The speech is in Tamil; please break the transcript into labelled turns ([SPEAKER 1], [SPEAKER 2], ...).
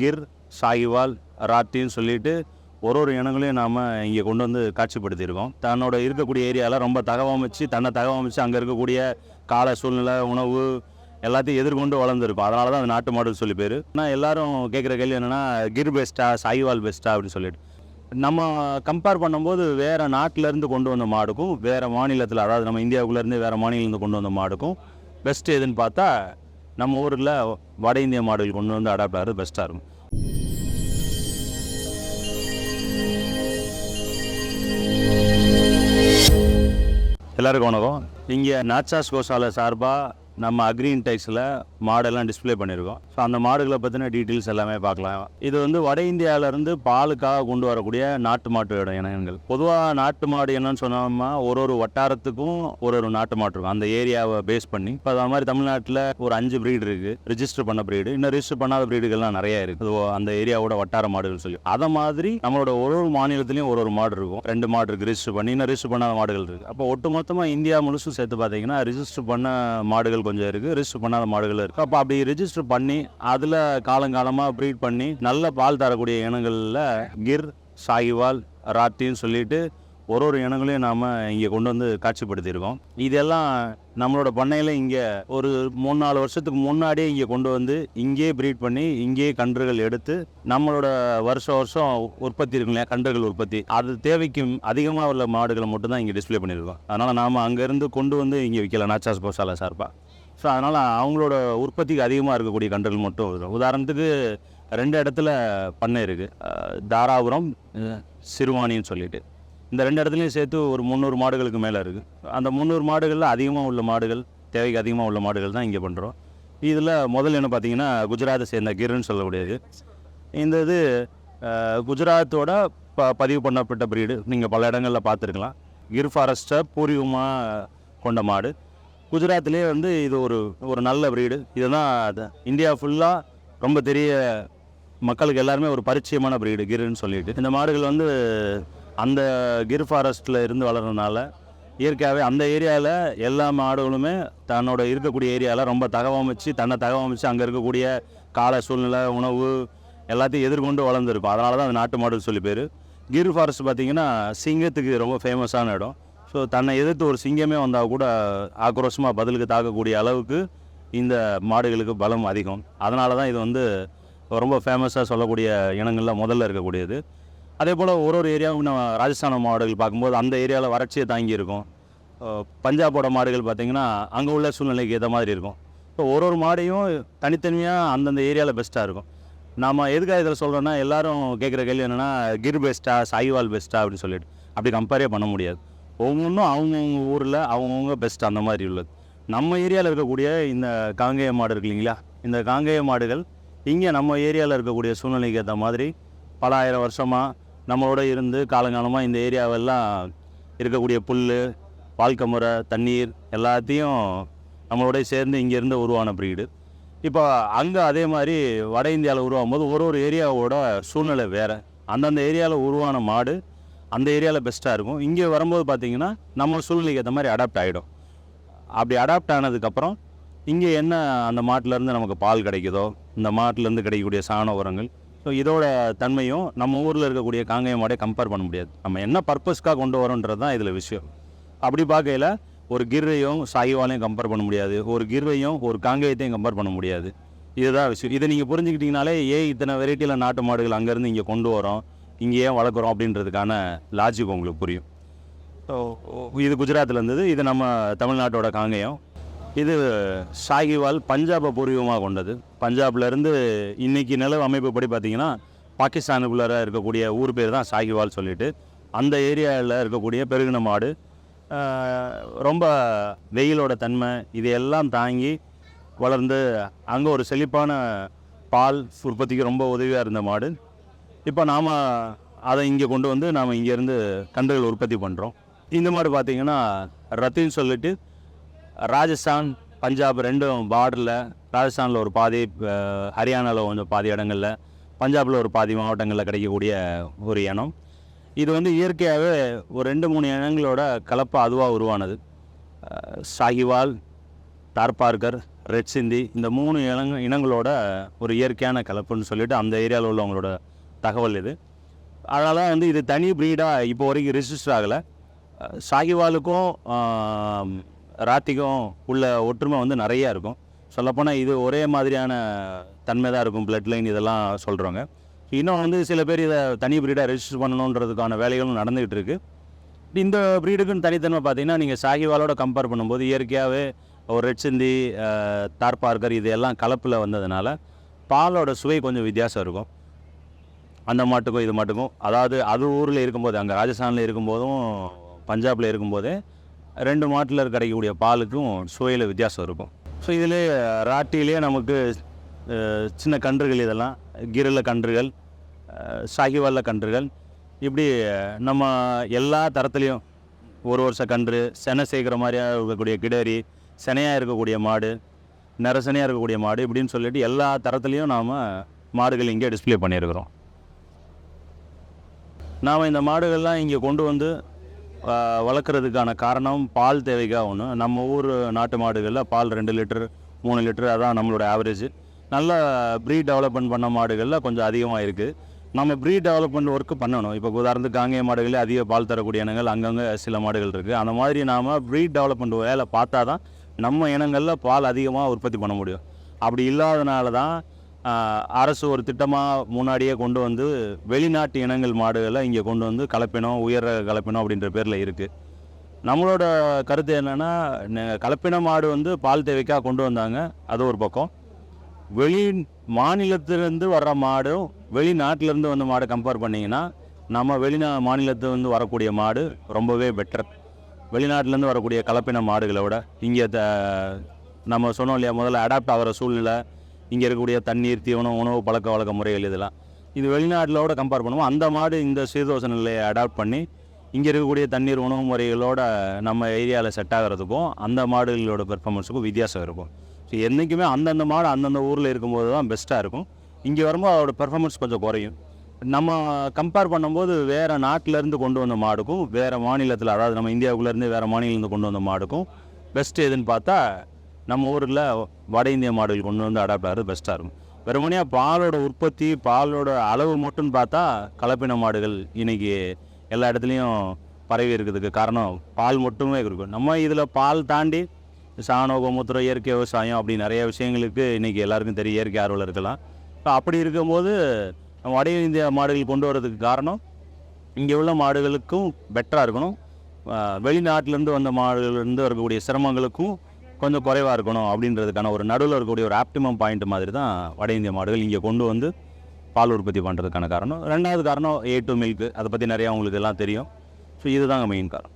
[SPEAKER 1] கிர் சாகிவால் ராட்டின்னு சொல்லிட்டு ஒரு ஒரு இனங்களையும் நாம் இங்கே கொண்டு வந்து காட்சிப்படுத்தியிருக்கோம். தன்னோட இருக்கக்கூடிய ஏரியாவில் ரொம்ப தகவமைச்சு தன்னை தகவமைச்சு அங்கே இருக்கக்கூடிய கால சூழ்நிலை உணவு எல்லாத்தையும் எதிர்கொண்டு வளர்ந்துருக்கும். அதனால தான் அது நாட்டு மாடுன்னு சொல்லி பேர். ஆனால் எல்லாரும் கேட்குற கேள்வி என்னென்னா கிர் பெஸ்ட்டா சாகிவால் பெஸ்ட்டா அப்படின்னு சொல்லிட்டு. நம்ம கம்பேர் பண்ணும்போது வேறு நாட்டிலேருந்து கொண்டு வந்த மாடுக்கும் வேறு மாநிலத்தில் அதாவது நம்ம இந்தியாவுக்குள்ளேருந்து வேறு மாநிலத்துலேருந்து கொண்டு வந்த மாடுக்கும் பெஸ்ட் எதுன்னு பார்த்தா நம்ம ஊரில் வட இந்திய மாடல் கொண்டு வந்து அடாப்ட் ஆகிறது பெஸ்ட்டாக இருக்கும். எல்லாருக்கும் வணக்கம். இங்கே நாச்சாஸ் கோஷாலை சார்பாக நம்ம அக்ரீன் டெக்ஸில் மாடெல்லாம் டிஸ்ப்ளே பண்ணியிருக்கோம். ஸோ அந்த மாடுகளை பற்றின டீட்டெயில்ஸ் எல்லாமே பார்க்கலாம். இது வந்து வட இந்தியாவிலேருந்து பாலுக்காக கொண்டு வரக்கூடிய நாட்டு மாட்டு இடம் இனங்கள். பொதுவாக நாட்டு மாடு என்னன்னு சொன்னோம்னா ஒரு ஒரு வட்டாரத்துக்கும் ஒரு ஒரு நாட்டு மாடு இருக்கும். அந்த ஏரியாவை பேஸ் பண்ணி. இப்போ அது மாதிரி தமிழ்நாட்டில் ஒரு அஞ்சு ப்ரீடு இருக்குது ரிஜிஸ்டர் பண்ண ப்ரீடு இன்னும் ரிஜிஸ்டர் பண்ணாத ப்ரீடுகள்லாம் நிறையா இருக்குது அந்த ஏரியாவோட வட்டார மாடுகள் சொல்லி. அதை மாதிரி நம்மளோட ஒரு ஒரு மாநிலத்திலையும் ஒரு ஒரு மாடு இருக்கும். ரெண்டு மாடு இருக்குது ரிஜிஸ்டர் பண்ணி இன்னும் ரிஜிஸ்டர் பண்ணாத மாடுகள் இருக்குது அப்போ ஒட்டுமொத்தமாக இந்தியா முழுசும் சேர்த்து பார்த்தீங்கன்னா ரிஜிஸ்டர் பண்ண மாடுகள் கொஞ்சம் இருக்குது ரிஜிஸ்டர் பண்ணாத மாடுகள் இருக்குது அப்போ அப்படி ரிஜிஸ்டர் பண்ணி அதில் காலங்காலமாக ப்ரீட் பண்ணி நல்ல பால் தரக்கூடிய இனங்களில் கிர் சாகிவால் ராட்டின்னு சொல்லிட்டு ஒரு ஒரு இனங்களையும் நாம் இங்கே கொண்டு வந்து காட்சிப்படுத்தியிருக்கோம். இதெல்லாம் நம்மளோட பண்ணையில் இங்கே ஒரு மூணு நாலு வருஷத்துக்கு முன்னாடியே இங்கே கொண்டு வந்து இங்கேயே ப்ரீட் பண்ணி இங்கேயே கன்றுகள் எடுத்து நம்மளோட வருஷம் வருஷம் உற்பத்தி இருக்கும் இல்லையா கன்றுகள் உற்பத்தி. அது தேவைக்கு அதிகமாக உள்ள மாடுகளை மட்டும்தான் இங்கே டிஸ்ப்ளே பண்ணியிருக்கோம். அதனால் நாம் அங்கேருந்து கொண்டு வந்து இங்கே விற்கலாம் நாச்சாஸ் போசால சார்பா. ஸோ அதனால் அவங்களோட உற்பத்திக்கு அதிகமாக இருக்கக்கூடிய கன்றுகள் மட்டும் வரும் உதாரணத்துக்கு ரெண்டு இடத்துல பண்ணை இருக்குது தாராபுரம் சிறுவாணின்னு சொல்லிட்டு. இந்த ரெண்டு இடத்துலையும் சேர்த்து ஒரு முந்நூறு மாடுகளுக்கு மேலே இருக்குது அந்த முந்நூறு மாடுகளில் அதிகமாக உள்ள மாடுகள் தேவைக்கு அதிகமாக உள்ள மாடுகள் தான் இங்கே பண்ணுறோம் இதில் முதல்ல என்ன பார்த்தீங்கன்னா குஜராத்தை சேர்ந்த கிர்னு சொல்லக்கூடியது. இந்த இது குஜராத்தோட ப பதிவு பண்ணப்பட்ட பிரீடு நீங்கள் பல இடங்களில் பார்த்துருக்கலாம் கிர் ஃபாரஸ்ட்டை பூர்வீகமாக கொண்ட மாடு. குஜராத்லேயே வந்து இது ஒரு ஒரு நல்ல ப்ரீடு இதுதான் இந்தியா ஃபுல்லாக ரொம்ப தெரிய மக்களுக்கு எல்லாருமே ஒரு பரிச்சயமான ப்ரீடு கிருன்னு சொல்லிட்டு. இந்த மாடுகள் வந்து அந்த கிர் ஃபாரஸ்ட்டில் இருந்து வளர்றதுனால இயற்கையாகவே அந்த ஏரியாவில் எல்லா மாடுகளுமே தன்னோட இருக்கக்கூடிய ஏரியாவில் ரொம்ப தகவமைச்சு தன்னை தகவமைச்சு அங்கே இருக்கக்கூடிய கால சூழ்நிலை உணவு எல்லாத்தையும் எதிர்கொண்டு வளர்ந்துருக்கும். அதனால தான் அந்த நாட்டு மாடுன்னு சொல்லி பேர். கிர் ஃபாரஸ்ட் பார்த்திங்கன்னா சிங்கத்துக்கு ரொம்ப ஃபேமஸான இடம். ஸோ தன்னை எதிர்த்து ஒரு சிங்கமே வந்தால் கூட ஆக்ரோஷமாக பதிலுக்கு தாக்கக்கூடிய அளவுக்கு இந்த மாடுகளுக்கு பலம் அதிகம். அதனால தான் இது வந்து ரொம்ப ஃபேமஸாக சொல்லக்கூடிய இனங்களில் முதல்ல இருக்கக்கூடியது. அதே போல் ஒரு ஒரு ஏரியாவும் நம்ம ராஜஸ்தான மாடுகள் பார்க்கும்போது அந்த ஏரியாவில் வறட்சியை தாங்கி இருக்கும். பஞ்சாபோட மாடுகள் பார்த்திங்கன்னா அங்கே உள்ள சூழ்நிலைக்கு ஏற்ற மாதிரி இருக்கும். ஸோ ஒரு ஒரு மாடையும் தனித்தனியாக அந்தந்த ஏரியாவில் பெஸ்ட்டாக இருக்கும். நாம் எதுக்காக இதில் சொல்கிறோன்னா எல்லோரும் கேட்குற கேள்வி என்னென்னா கிர் பெஸ்ட்டா சாய்வால் பெஸ்ட்டா அப்படின்னு சொல்லிட்டு. அப்படி கம்பேரே பண்ண முடியாது. ஒவ்வொன்றும் அவங்கவுங்க ஊரில் அவங்கவுங்க பெஸ்ட் அந்த மாதிரி உள்ளது. நம்ம ஏரியாவில் இருக்கக்கூடிய இந்த காங்கேய மாடு இருக்கு இல்லைங்களா? இந்த காங்கேய மாடுகள் இங்கே நம்ம ஏரியாவில் இருக்கக்கூடிய சூழ்நிலைக்கு ஏற்ற மாதிரி பல ஆயிரம் வருஷமாக நம்மளோட இருந்து காலங்காலமாக இந்த ஏரியாவெல்லாம் இருக்கக்கூடிய புல் வாழ்க்கை முறை தண்ணீர் எல்லாத்தையும் நம்மளோட சேர்ந்து இங்கேருந்து உருவான ப்ரீடு இப்போ அங்கே அதே மாதிரி வட இந்தியாவில் உருவாகும் போது ஒரு ஒரு ஏரியாவோட சூழ்நிலை வேறு. அந்தந்த ஏரியாவில் உருவான மாடு அந்த ஏரியாவில் பெஸ்ட்டாக இருக்கும். இங்கே வரும்போது பார்த்தீங்கன்னா நம்ம சூழ்நிலைக்கு ஏற்ற மாதிரி அடாப்ட் ஆகிடும் அப்படி அடாப்ட் ஆனதுக்கப்புறம் இங்கே என்ன அந்த மாட்டிலேருந்து நமக்கு பால் கிடைக்குதோ இந்த மாட்டிலேருந்து கிடைக்கக்கூடிய சாண உரங்கள் ஸோ இதோட தன்மையும் நம்ம ஊரில் இருக்கக்கூடிய காங்கேய மாடை கம்பேர் பண்ண முடியாது. நம்ம என்ன பர்பஸ்க்காக கொண்டு வரோன்றது தான் இதில் விஷயம். அப்படி பார்க்கையில் ஒரு கிர்ரையும் சாயிவாலையும் கம்பேர் பண்ண முடியாது. ஒரு கிர்ரையும் ஒரு காங்கேயத்தையும் கம்பேர் பண்ண முடியாது. இதுதான் விஷயம். இதை நீங்கள் புரிஞ்சுக்கிட்டிங்கனாலே ஏன் இத்தனை வெரைட்டியில் நாட்டு மாடுகள் அங்கேருந்து இங்கே கொண்டு வரோம்? இங்கே ஏன் வளர்க்குறோம் அப்படின்றதுக்கான லாஜிக் உங்களுக்கு புரியும். ஸோ இது குஜராத்தில் இருந்தது இது நம்ம தமிழ்நாட்டோட காங்கேயம். இது சாகிவால் பஞ்சாபை பூர்வீகமாக கொண்டது. பஞ்சாப்ல இருந்து இன்னைக்கு நிலவு அமைப்புப்படி பார்த்தீங்கன்னா பாகிஸ்தானுக்குள்ளார இருக்கக்கூடிய ஊர் பேர் தான் சாகிவால் சொல்லிட்டு அந்த ஏரியாவில் இருக்கக்கூடிய பெருகின மாடு ரொம்ப வெயிலோட தன்மை இதையெல்லாம் தாங்கி வளர்ந்து அங்கே ஒரு செழிப்பான பால் உற்பத்திக்கு ரொம்ப உதவியாக இருந்த மாடு. இப்போ நாம் அதை இங்கே கொண்டு வந்து நாம் இங்கேருந்து கன்றுகள் உற்பத்தி பண்ணுறோம் இந்த மாதிரி பார்த்தீங்கன்னா ரத்தின்னு சொல்லிட்டு ராஜஸ்தான் பஞ்சாப் ரெண்டும் பார்டரில் ராஜஸ்தானில் ஒரு பாதி ஹரியானாவில் கொஞ்சம் பாதி இடங்களில் பஞ்சாபில் ஒரு பாதி மாவட்டங்களில் கிடைக்கக்கூடிய ஒரு இனம். இது வந்து இயற்கையாகவே ஒரு ரெண்டு மூணு இனங்களோட கலப்பு அதுவாக உருவானது. சாகிவால் தார்பார்கர் ரெட் சிந்தி இந்த மூணு இனங்க இனங்களோட ஒரு இயற்கையான கலப்புன்னு சொல்லிட்டு அந்த ஏரியாவில் உள்ளவங்களோட தகவல் இது. அதனால் தான் வந்து இது தனி ப்ரீடாக இப்போ வரைக்கும் ரிஜிஸ்டர் ஆகலை. சாகிவாலுக்கும் ராத்திக்கும் உள்ள ஒற்றுமை வந்து நிறையா இருக்கும். சொல்லப்போனால் இது ஒரே மாதிரியான தன்மை தான் இருக்கும் பிளட் லைன் இதெல்லாம் சொல்கிறவங்க இன்னும் வந்து சில பேர் இதை தனி ப்ரீடாக ரெஜிஸ்டர் பண்ணணுன்றதுக்கான வேலைகளும் நடந்துகிட்டு இருக்குது இந்த ப்ரீடுக்குன்னு தனித்தன்மை பார்த்தீங்கன்னா நீங்கள் சாகிவாலோட கம்பேர் பண்ணும்போது இயற்கையாகவே ஒரு ரெட் சிந்தி தார் பார்க்கர் இது எல்லாம் கலப்பில் வந்ததுனால பாலோட சுவை கொஞ்சம் வித்தியாசம் இருக்கும். அந்த மாட்டுக்கும் இது மாட்டுக்கும். அதாவது அது ஊரில் இருக்கும்போது அங்கே ராஜஸ்தானில் இருக்கும்போதும் பஞ்சாபில் இருக்கும்போது ரெண்டு மாட்டில் கிடைக்கக்கூடிய பாலுக்கும் சுவையில் வித்தியாசம் இருக்கும். ஸோ இதில் ராட்டிலே நமக்கு சின்ன கன்றுகள் இதெல்லாம். கிரில கன்றுகள் அஹ், கன்றுகள். இப்படி நம்ம எல்லா தரத்துலேயும் ஒரு வருஷ கன்று செனை சேர்க்குற மாதிரியாக இருக்கக்கூடிய கிடரி செனையாக இருக்கக்கூடிய மாடு நரசனையாக இருக்கக்கூடிய மாடு இப்படின்னு சொல்லிட்டு எல்லா தரத்துலேயும் நாம் மாடுகள் இங்கே டிஸ்ப்ளே பண்ணியிருக்கிறோம். நாம் இந்த மாடுகள்லாம் இங்கே கொண்டு வந்து வளர்க்குறதுக்கான காரணம் பால் தேவைக்காக ஒன்று நம்ம ஊர் நாட்டு மாடுகளில் பால் ரெண்டு லிட்டர் மூணு லிட்டர் அதான் நம்மளோட ஆவரேஜ் நல்ல ப்ரீட் டெவலப்மெண்ட் பண்ண மாடுகளில் கொஞ்சம் அதிகமாக இருக்குது நம்ம ப்ரீட் டெவலப்மெண்ட் ஒர்க்கு பண்ணணும். இப்போ உதாரணத்துக்கு காங்கேய மாடுகளே அதிக பால் தரக்கூடிய இனங்கள் அங்கங்கே சில மாடுகள் இருக்குது அந்த மாதிரி நாம் ப்ரீட் டெவலப்மெண்ட் வேலை பார்த்தா தான் நம்ம இனங்களில் பால் அதிகமாக உற்பத்தி பண்ண முடியும். அப்படி இல்லாதனால தான் அரசு ஒரு திட்டமாக முன்னாடியே கொண்டு வந்து வெளிநாட்டு இனங்கள் மாடுகளை இங்கே கொண்டு வந்து கலப்பினம் உயர் கலப்பினம் அப்படின்ற பேரில் இருக்குது நம்மளோட கருத்து என்னென்னா கலப்பின மாடு வந்து பால் தேவைக்காக கொண்டு வந்தாங்க. அது ஒரு பக்கம். வெளி மாநிலத்திலேருந்து வர்ற மாடும் வெளிநாட்டிலேருந்து வந்த மாடை கம்பேர் பண்ணிங்கன்னா நம்ம வெளிநா மாநிலத்திலேருந்து வரக்கூடிய மாடு ரொம்பவே பெட்டர் வெளிநாட்டிலேருந்து வரக்கூடிய கலப்பின மாடுகளை விட இங்கே த நம்ம சொன்னோம் இல்லையா முதல்ல அடாப்ட் ஆகிற சூழ்நிலை இங்கே இருக்கக்கூடிய தண்ணீர் தீவனம் உணவு பழக்க வழக்க முறைகள் இதெல்லாம். இது வெளிநாட்டிலோட கம்பேர் பண்ணுவோம். அந்த மாடு இந்த சீதோஷ நிலையை அடாப்ட் பண்ணி இங்கே இருக்கக்கூடிய தண்ணீர் உணவு முறைகளோட நம்ம ஏரியாவில் செட் ஆகிறதுக்கும் அந்த மாடுகளோட பெர்ஃபார்மன்ஸுக்கும் வித்தியாசம் இருக்கும். ஸோ என்றைக்குமே அந்தந்த மாடு அந்தந்த ஊரில் இருக்கும்போது தான் பெஸ்ட்டாக இருக்கும். இங்கே வரும்போது அதோட பெர்ஃபார்மன்ஸ் கொஞ்சம் குறையும். நம்ம கம்பேர் பண்ணும்போது வேறு நாட்டிலேருந்து கொண்டு வந்த மாடுக்கும் வேறு மாநிலத்தில் அதாவது நம்ம இந்தியாவுக்குள்ளேருந்து வேறு மாநிலத்துலேருந்து கொண்டு வந்த மாடுக்கும் பெஸ்ட் எதுன்னு பார்த்தா நம்ம ஊரில் வட இந்திய மாடுகள் கொண்டு வந்து அடாப்ட் ஆகிறது பெஸ்ட்டாக இருக்கும். வெறுமனையாக பாலோட உற்பத்தி பாலோட அளவு மட்டும் பார்த்தா கலப்பின மாடுகள் இன்னைக்கு எல்லா இடத்துலையும் பரவி இருக்கிறதுக்கு காரணம் பால் மட்டுமே இருக்கும். நம்ம இதில் பால் தாண்டி சாணம் கோமூத்திரம் இயற்கை விவசாயம் அப்படி நிறைய விஷயங்களுக்கு இன்றைக்கி எல்லாருக்கும் தெரியும் இயற்கை ஆர்வலர் இருக்கலாம். இப்போ அப்படி இருக்கும்போது நம்ம வட இந்திய மாடுகள் கொண்டு வரதுக்கு காரணம் இங்கே உள்ள மாடுகளுக்கும் பெட்டராக இருக்கணும். வெளிநாட்டிலேருந்து வந்த மாடுகள்லேருந்து வரக்கூடிய சிரமங்களுக்கும் கொஞ்சம் குறைவாக இருக்கணும் அப்படின்றதுக்கான ஒரு நடுவில் இருக்கக்கூடிய ஒரு ஆப்டிமம் பாயிண்ட் மாதிரி தான் வட இந்திய மாடுகள் இங்கே கொண்டு வந்து பால் உற்பத்தி பண்ணுறதுக்கான காரணம். ரெண்டாவது காரணம் ஏ டு மில்க் அதை பற்றி நிறையா உங்களுக்கு எல்லாம் தெரியும். ஸோ இதுதாங்க மெயின் காரணம்.